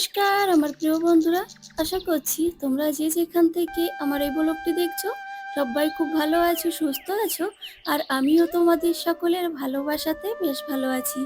নমস্কার, আমার প্রিয় বন্ধুরা, আশা করছি তোমরা যে যেখান থেকে আমার এই ব্লগটি দেখছ, সবাই খুব ভালো আছো, সুস্থ আছো, আর আমিও তোমাদের সকলের ভালোবাসাতে বেশ ভালো আছি।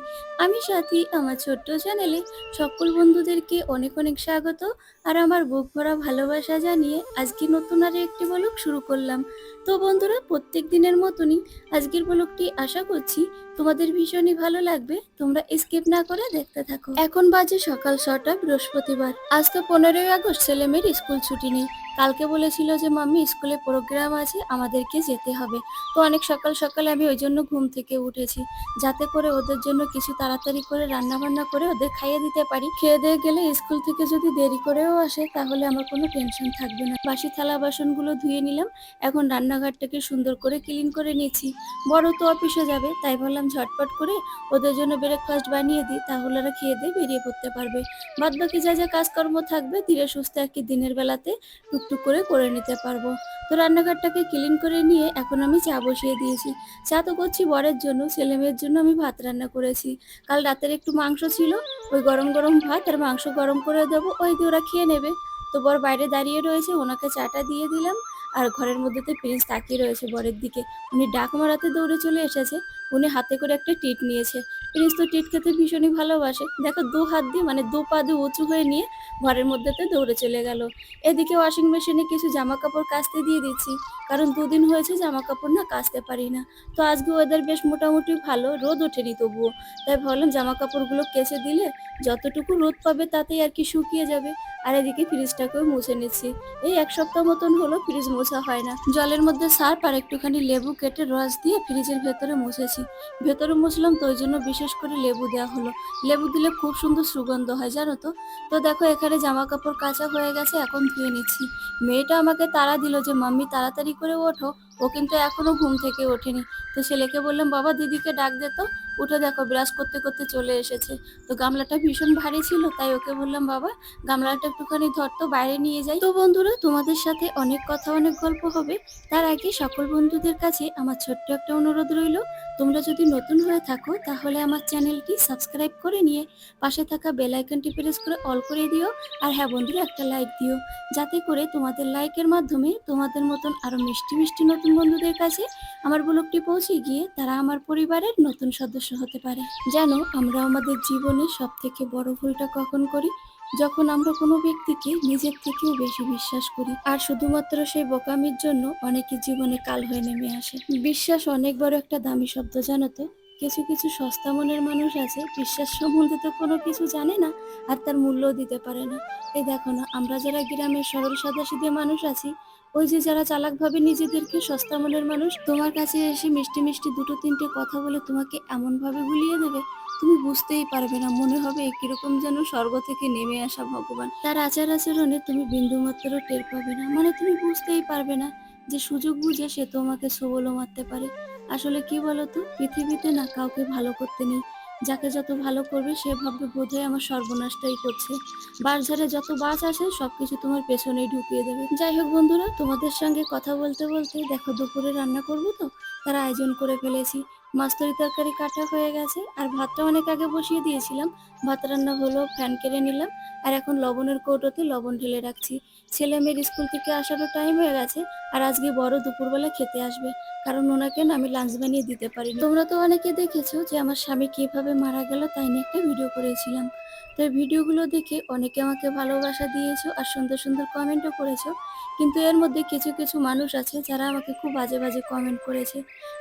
আমি সাথী, আমার ছোট্ট চ্যানেলে সকল বন্ধুদেরকে অনেক অনেক স্বাগত, আর আমার বুক ভরা ভালোবাসা জানিয়ে আজকে নতুন আর একটি ব্লগ শুরু করলাম। তো বন্ধুরা, প্রত্যেক দিনের মতনই আজকের ব্লগটি আশা করছি তোমাদের ভীষণই ভালো লাগবে। তোমরা স্কিপ না করে দেখতে থাকো। এখন বাজে সকাল ছটা, বৃহস্পতিবার। আজ তো পনেরোই আগস্ট ছেলে মেয়ের স্কুল ছুটি নেই। কালকে বলেছিল যে, মাম্মি, স্কুলে প্রোগ্রাম আছে, আমাদেরকে যেতে হবে। তো অনেক সকাল সকালে আমি ওই জন্য ঘুম থেকে উঠেছি। যাতে করে ওদের জন্য কিছু তাড়াতাড়ি করে রান্না বান্না করে ওদের খাইয়ে দিতে পারি। খেয়ে দিয়ে গেলে স্কুল থেকে যদি দেরি করেও আসে, তাহলে আমার কোনো টেনশন থাকবে না। বাসি থালা বাসনগুলো ধুয়ে নিলাম। এখন রান্নাঘরটাকে সুন্দর করে ক্লিন করে নিয়েছি। বড় তো অফিসে যাবে, তাই ভাবলাম ঝটপট করে ওদের জন্য ব্রেকফাস্ট বানিয়ে দিই, তাহলে ওরা খেয়ে দিয়ে বেরিয়ে পড়তে পারবে। বাদ বাকি যা যা কাজকর্ম থাকবে, ধীরে সুস্থে কি দিনের বেলাতে টুকটুক করে করে নিতে পারব। তো রান্নাঘরটাকে ক্লিন করে নিয়ে এখন আমি চা বসিয়ে দিয়েছি। চা তো করছি বরের জন্য, ছেলে মেয়ের জন্য আমি ভাত রান্না করেছি। কাল রাতের একটু মাংস ছিল, ওই গরম গরম ভাত আর মাংস গরম করে দেবো, ওই দিয়ে ওরা খেয়ে নেবে। তো বর বাইরে দাঁড়িয়ে রয়েছে, ওনাকে চাটা দিয়ে দিলাম। আর ঘরের মধ্যেতে প্রিন্স তাকিয়ে রয়েছে বরের দিকে। উনি ডাক মারাতে দৌড়ে চলে এসেছে। উনি হাতে করে একটা টিট নিয়েছে। প্রিন্স তো টিট খেতে ভীষণই ভালোবাসে। দেখো, দু হাত দিয়ে মানে দু পা দিয়ে উঁচু হয়ে নিয়ে ঘরের মধ্যেতে দৌড়ে চলে গেল। এদিকে ওয়াশিং মেশিনে কিছু জামা কাপড় কাচতে দিয়ে দিচ্ছি। কারণ দুদিন হয়েছে জামা কাপড় না কাচতে পারি না। তো আজকে ওয়েদার বেশ মোটামুটি ভালো, রোদ ওঠেনি তবুও। তাই ভাবলাম জামা কাপড়গুলো কেচে দিলে যতটুকু রোদ পাবে তাতেই আর কি শুকিয়ে যাবে। আর এদিকে ফ্রিজটাকেও মুছে নিচ্ছি। এই এক সপ্তাহ মতন হলো ফ্রিজ মোছা হয় না। জলের মধ্যে সার্ফ আর একটুখানি লেবু কেটে রস দিয়ে ফ্রিজের ভেতরে মুছেছি। ভেতরে মুসলাম তো, ওই জন্য বিশেষ করে লেবু দেওয়া হলো। লেবু দিলে খুব সুন্দর সুগন্ধ হয়, জানো তো? তো দেখো, এখানে জামা কাপড় কাঁচা হয়ে গেছে, এখন ধুয়ে নিচ্ছি। মেয়েটা আমাকে তাড়া দিল যে, মাম্মি, তাড়াতাড়ি করে ওঠো। ও কিন্তু এখনও ঘুম থেকে ওঠেনি। তো ছেলেকে বললাম, বাবা, দিদিকে ডাক দে তো। উঠে দেখো, ব্রাশ করতে করতে চলে এসেছে। তো গামলাটা ভীষণ ভারী ছিল, তাই ওকে বললাম, বাবা, গামলাটা একটুখানি ধর তো, বাইরে নিয়ে যাই। তো বন্ধুরা, তোমাদের সাথে অনেক কথা, অনেক গল্প হবে। তার আগে সকল বন্ধুদের কাছে আমার ছোট্ট একটা অনুরোধ রইল। তোমরা যদি নতুন হয়ে থাকো, তাহলে আমার চ্যানেলটি সাবস্ক্রাইব করে নিয়ে পাশে থাকা বেল আইকনটি প্রেস করে অল করে দিও। আর হ্যাঁ বন্ধুরা, একটা লাইক দিও। যাতে করে তোমাদের লাইকের মাধ্যমে তোমাদের মতন আরও মিষ্টি মিষ্টি নতুন বন্ধুদের কাছে আমার ব্লগটি পৌঁছে গিয়ে তারা আমার পরিবারের নতুন সদস্য হতে পারে। যেন আমরা আমাদের জীবনে সব থেকে বড় ভুলটা কখন করি? যখন আমরা কোনো ব্যক্তিকে নিজের থেকেও বেশি বিশ্বাস করি। আর শুধুমাত্র সেই বোকামির জন্য অনেকে জীবনে কাল হয়ে নেমে আসে। বিশ্বাস অনেক বড় একটা দামি শব্দ, জানো তো? কিছু কিছু সস্তা মনের মানুষ আছে, বিশ্বাস সম্বন্ধে তো কোনো কিছু জানে না, আর তার মূল্যও দিতে পারে না। এই দেখো না, আমরা যারা গ্রামের সরল সাদাসিধে মানুষ আছি, ওই যে যারা চালাকভাবে নিজেদেরকে সস্তা মনের মানুষ, তোমার কাছে এসে মিষ্টি মিষ্টি দুটো, তিনটে কথা বলে তোমাকে এমন ভাবে গুলিয়ে দেবে? তুমি বুঝতেই পারবে না, মনে হবে কীরকম যেন স্বর্গ থেকে নেমে আসা ভগবান। তার আচার আচরণে তুমি বিন্দুমাত্র টের পাবে না মানে তুমি বুঝতেই পারবে না যে সুযোগ বুঝে সে তোমাকে সবলও মারতে পারে। আসলে কি বলতো? পৃথিবীতে না কাউকে ভালো করতে নেই। যাকে যত ভালো করবে, সে ভাববে বোধহয় আমার সর্বনাশটাই করছে। বাস ঝাড়ে যত বাস আসে, সবকিছু তোমার পেছনেই ঢুকিয়ে দেবে। যাই হোক বন্ধুরা, তোমাদের সঙ্গে কথা বলতে বলতে দেখো দুপুরে রান্না করব তো? তার আয়োজন করে ফেলেছি। মাছ তরি তরকারি কাটা হয়ে গেছে। আর ভাতটা অনেক আগে বসিয়ে দিয়েছিলাম। ভাত রান্না হলো, ফ্যান কেড়ে নিলাম। আর এখন লবণের কৌটোতে লবণ ঢেলে রাখছি। ছেলে মেয়ের স্কুল থেকে আসারও টাইম হয়ে গেছে। আর আজকে বড় দুপুরবেলা খেতে আসবে। কারণ ওনাকে না আমি লাঞ্চ বানিয়ে দিতে পারি তোমরা তো অনেকে দেখেছ যে আমার স্বামী কীভাবে মারা গেল তাই নিয়ে একটা ভিডিও করেছিলাম। তো এই ভিডিওগুলো দেখে অনেকে আমাকে ভালোবাসা দিয়েছ আর সুন্দর সুন্দর কমেন্টও করেছ। কিন্তু এর মধ্যে কিছু কিছু মানুষ আছে যারা আমাকে খুব বাজে বাজে কমেন্ট করেছে।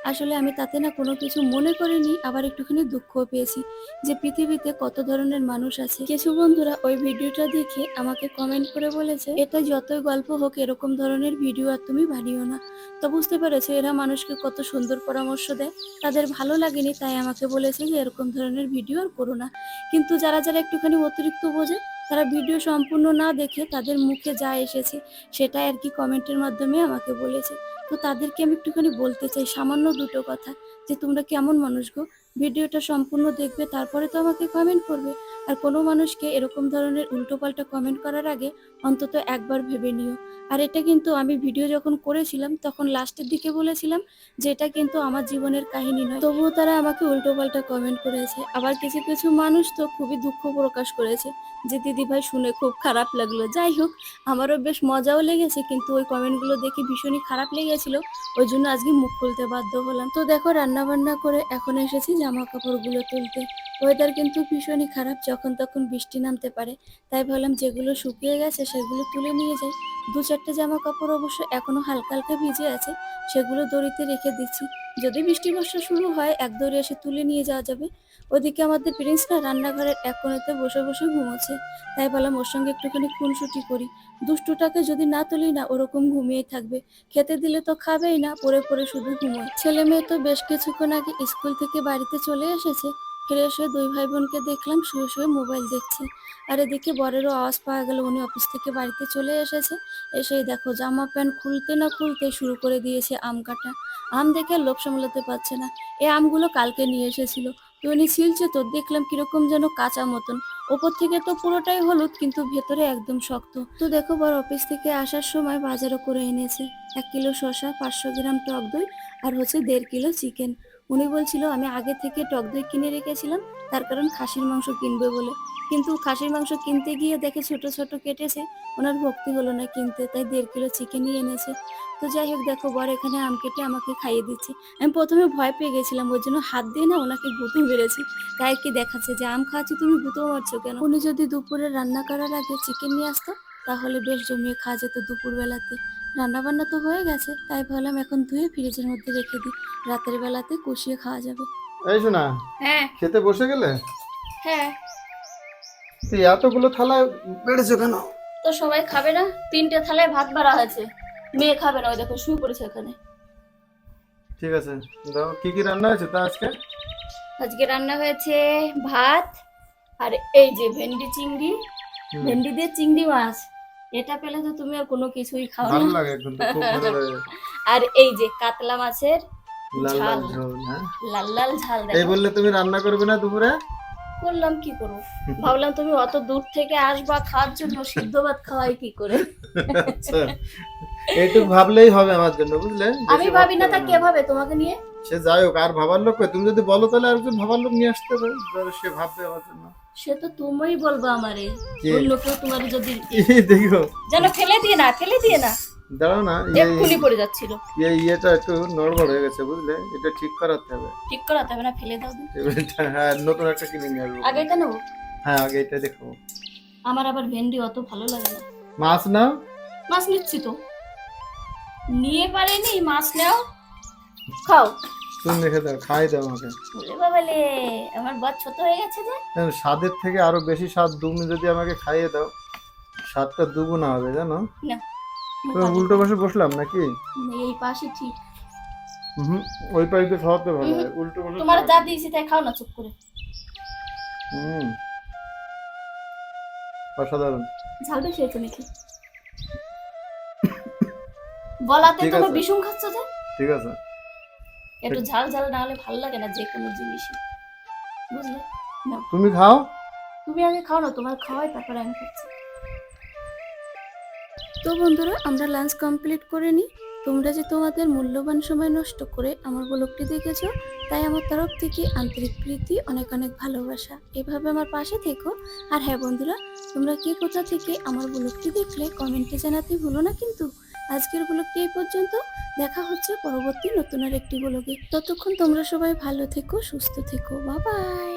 আসলে আমি তাতে না কোনো কিছু মনে করিনি, আবার একটুখানি দুঃখও পেয়েছি যে পৃথিবীতে কত ধরনের মানুষ আছে। কিছু বন্ধুরা ওই ভিডিওটা দেখে আমাকে কমেন্ট করে বলেছে, এটা যতই গল্প হোক, এরকম ধরনের ভিডিও আর তুমি বানিও না। তো বুঝতে পেরেছ, এরা মানুষকে কত সুন্দর পরামর্শ দেয়। তাদের ভালো লাগেনি, তাই আমাকে বলেছে যে এরকম ধরনের ভিডিও আর করো না। কিন্তু যারা যারা একটুখানি অতিরিক্ত বোঝে তারা ভিডিও সম্পূর্ণ না দেখে তাদের মুখে যা এসেছে সেটাই আর কি কমেন্টের মাধ্যমে আমাকে বলেছে। তো তাদেরকে আমি একটুখানি বলতে চাই, সামান্য দুটো কথা যে তোমরা কেমন মানুষ গো? ভিডিওটা সম্পূর্ণ দেখবে, তারপরে তো আমাকে কমেন্ট করবে। আর কোনো মানুষকে এরকম ধরনের উল্টোপাল্টা কমেন্ট করার আগে অন্তত একবার ভেবে নিও। আর এটা কিন্তু আমি ভিডিও যখন করেছিলাম, তখন লাস্টের দিকে বলেছিলাম যে এটা কিন্তু আমার জীবনের কাহিনী নয়। তবুও তারা আমাকে উল্টোপাল্টা কমেন্ট করেছে। আবার কিছু কিছু মানুষ তো খুবই দুঃখ প্রকাশ করেছে যে দিদি ভাই শুনে খুব খারাপ লাগল। যাই হোক, আমারও বেশ মজাও লেগেছে, কিন্তু ওই কমেন্টগুলো দেখে ভীষণই খারাপ লেগেছিল। ওই জন্য আজকে মুখ খুলতে বাধ্য হলাম। তো দেখো রান্না বান্না করে এখন এসেছি জামা কাপড়গুলো তুলতে। ওয়েদার কিন্তু ভীষণই খারাপ, যখন তখন বৃষ্টি নামতে পারে। তাই ভাবলাম যেগুলো শুকিয়ে গেছে সেগুলো তুলে নিয়ে যাই। দু চারটে জামা কাপড় অবশ্য এখনও হালকা হালকা ভিজে আছে, সেগুলো দড়িতে রেখে দিচ্ছি। যদি বৃষ্টি বর্ষা শুরু হয়, এক দড়ি এসে তুলে নিয়ে যাওয়া যাবে। ওদিকে আমাদের প্রিন্সটা রান্নাঘরের এক কোণেতে বসে বসে ঘুমোচ্ছে। তাই বললাম ওর সঙ্গে একটুখানি খুনসুটি করি। দুষ্টুটাকে যদি না তুলি না, ওরকম ঘুমিয়েই থাকবে। খেতে দিলে তো খাবেই না পরে পরে শুধু ঘুমোয়। ছেলে মেয়ে তো বেশ কিছুক্ষণ আগে স্কুল থেকে বাড়িতে চলে এসেছে। ফিরে এসে দুই ভাই বোনকে দেখলাম শুয়ে শুয়ে মোবাইল দেখছে। আর এদিকে বরেরও আওয়াজ পাওয়া গেল, উনি অফিস থেকে বাড়িতে চলে এসেছে। এসেই দেখো, জামা প্যান্ট খুলতে না খুলতে শুরু করে দিয়েছে আম কাটা। আম দেখে লোভ সামলাতে পারছে না। এই আমগুলো কালকে নিয়ে এসেছিল। উনি ছিলছে তো দেখলাম কীরকম যেন কাঁচা মতন। ওপর থেকে তো পুরোটাই হলুদ, কিন্তু ভেতরে একদম শক্ত। তো দেখো, বার অফিস থেকে আসার সময় বাজারও করে এনেছে। এক কিলো শসা, পাঁচশো গ্রাম টক দই আর হচ্ছে দেড় কিলো চিকেন। উনি বলছিল, আমি আগে থেকে টক দই কিনে রেখেছিলাম তার কারণ খাসির মাংস কিনবে বলে। কিন্তু খাসির মাংস কিনতে গিয়ে দেখে ছোট ছোট কেটেছে, ওনার ভক্তি হলো না কিনতে, তাই দেড় কিলো চিকেনই এনেছে। তো যাই হোক, দেখো, বর এখানে আম কেটে আমাকে খাইয়ে দিচ্ছে। আমি প্রথমে ভয় পেয়ে গেছিলাম, ওর জন্য হাত দিয়ে না ওনাকে গুঁতো মেরেছি। তাই কি দেখাচ্ছে যে আম খাচ্ছি, তুমি গুঁতো মারছো কেন? উনি যদি দুপুরে রান্না করার আগে চিকেন নিয়ে আসতো, তাহলে বেশ জমিয়ে খাওয়া যেত দুপুর বেলাতে রান্না বান্না তো হয়ে গেছে, তাই ভাবলাম এখন ধুয়ে ফ্রিজের মধ্যে রেখে দিই। রাতের বেলাতে কষিয়ে খাওয়া যাবে। এই শোনা হ্যাঁ। খেতে বসে গেলে? হ্যাঁ। তুই এতগুলো থালা বেড়েছো কেন? তো সবাই খাবে না? তিনটে থালায় ভাত বাড়া হয়েছে। মেয়ে খাবে না ওই দেখো শুয়ে পড়েছে ওখানে ঠিক আছে দাও কি কি রান্না হয়েছে তা আজকে? আজকে রান্না হয়েছে ভাত আর এই যে ভেন্ডি চিংড়ি। ভেন্ডি দিয়ে চিংড়ি মাছ। এটা পেলে তো তুমি আর কোনো কিছুই খাও ভালো না লাগে খুব ভালো লাগে। আর এই যে কাতলা মাছের লাল লাল ঝোল। হ্যাঁ? লাল লাল ঝাল এই বললে তুমি রান্না করবে না দুপুরে? করলাম কি করব? ভাবলাম তুমি অত দূর থেকে আসবা খাওয়ার জন্য সিদ্ধ ভাত খাওয়াই কি করে? আচ্ছা। এইটুকু ভাবলেই হবে আমার জন্য বুঝলে? আমি ভাবি না তা কে ভাবে তোমাকে নিয়ে? সে যাই হোক আর ভাবার লোক? তুমি যদি বলো তাহলে আরেকজন ভাবার লোক নিয়ে আসতে হবে সে ভাববে আমার জন্য। সে তো তুমিই বলবা আমারে? অন্য কেউ তোমার যদি দেখো। যেন ফেলে দিয়ে না ফেলে দিয়ে না। দাঁড়াও না এক্ষুনি পড়ে যাচ্ছিল। এই ইয়েটা একটু নড়বড় হয়ে গেছে বুঝলে? এটা ঠিক করাতে হবে। ঠিক করাতে হবে না ফেলে দাও। হ্যাঁ নতুন একটা কিনে নিয়ে আসব। আগে কেন হ্যাঁ আগে এটা দেখো আমার আবার ভেন্ডি অত ভালো লাগে না। মাছ নাও। মাছ নিচ্ছি তো। নিয়ে পারেনি মাছ নাও। খাও। তুমি দাও খাই দাও আমাকে। বলে বাবালে আমার বর ছোট হয়ে গেছে যে। স্বাদের থেকে আরও বেশি স্বাদ দুগুণ যদি আমাকে খাইয়ে দাও স্বাদটা দুগুণ হবে জানো? না তুমি উল্টো পাশে বসলাম নাকি? এই পাশে ঠিক। হুম ওই পাশে খাওয়াতে ভালো উল্টো পাশে তোমার যা দিয়েছি তাই খাও না চুপ করে। হুম। অসাধারণ। ঝাল বেশি হয়েছে নাকি? বলাতে তুমি বিষম খাচ্ছ যে? ঠিক আছে। একটু ঝাল ঝাল না হলে ভালো লাগে না যে কোনো জিনিসই। বুঝলে? তুমি খাও? তুমি আগে খাও না তোমার খাওয়াই তারপরে আমি খাচ্ছি। তো বন্ধুরা, আমরা লাঞ্চ কমপ্লিট করে নিই। তোমরা যে তোমাদের মূল্যবান সময় নষ্ট করে আমার ব্লগটি দেখেছ, তাই আমার তরফ থেকে আন্তরিক প্রীতি, অনেক অনেক ভালোবাসা। এভাবে আমার পাশে থেকো। আর হ্যাঁ বন্ধুরা, তোমরা কে কোথা থেকে আমার ব্লগটি দেখলে কমেন্টে জানাতে ভুলো না কিন্তু। আজকের ব্লগটি এই পর্যন্ত। দেখা হচ্ছে পরবর্তী নতুন আর একটি ব্লগে। ততক্ষণ তোমরা সবাই ভালো থেকো, সুস্থ থেকো। বাবাই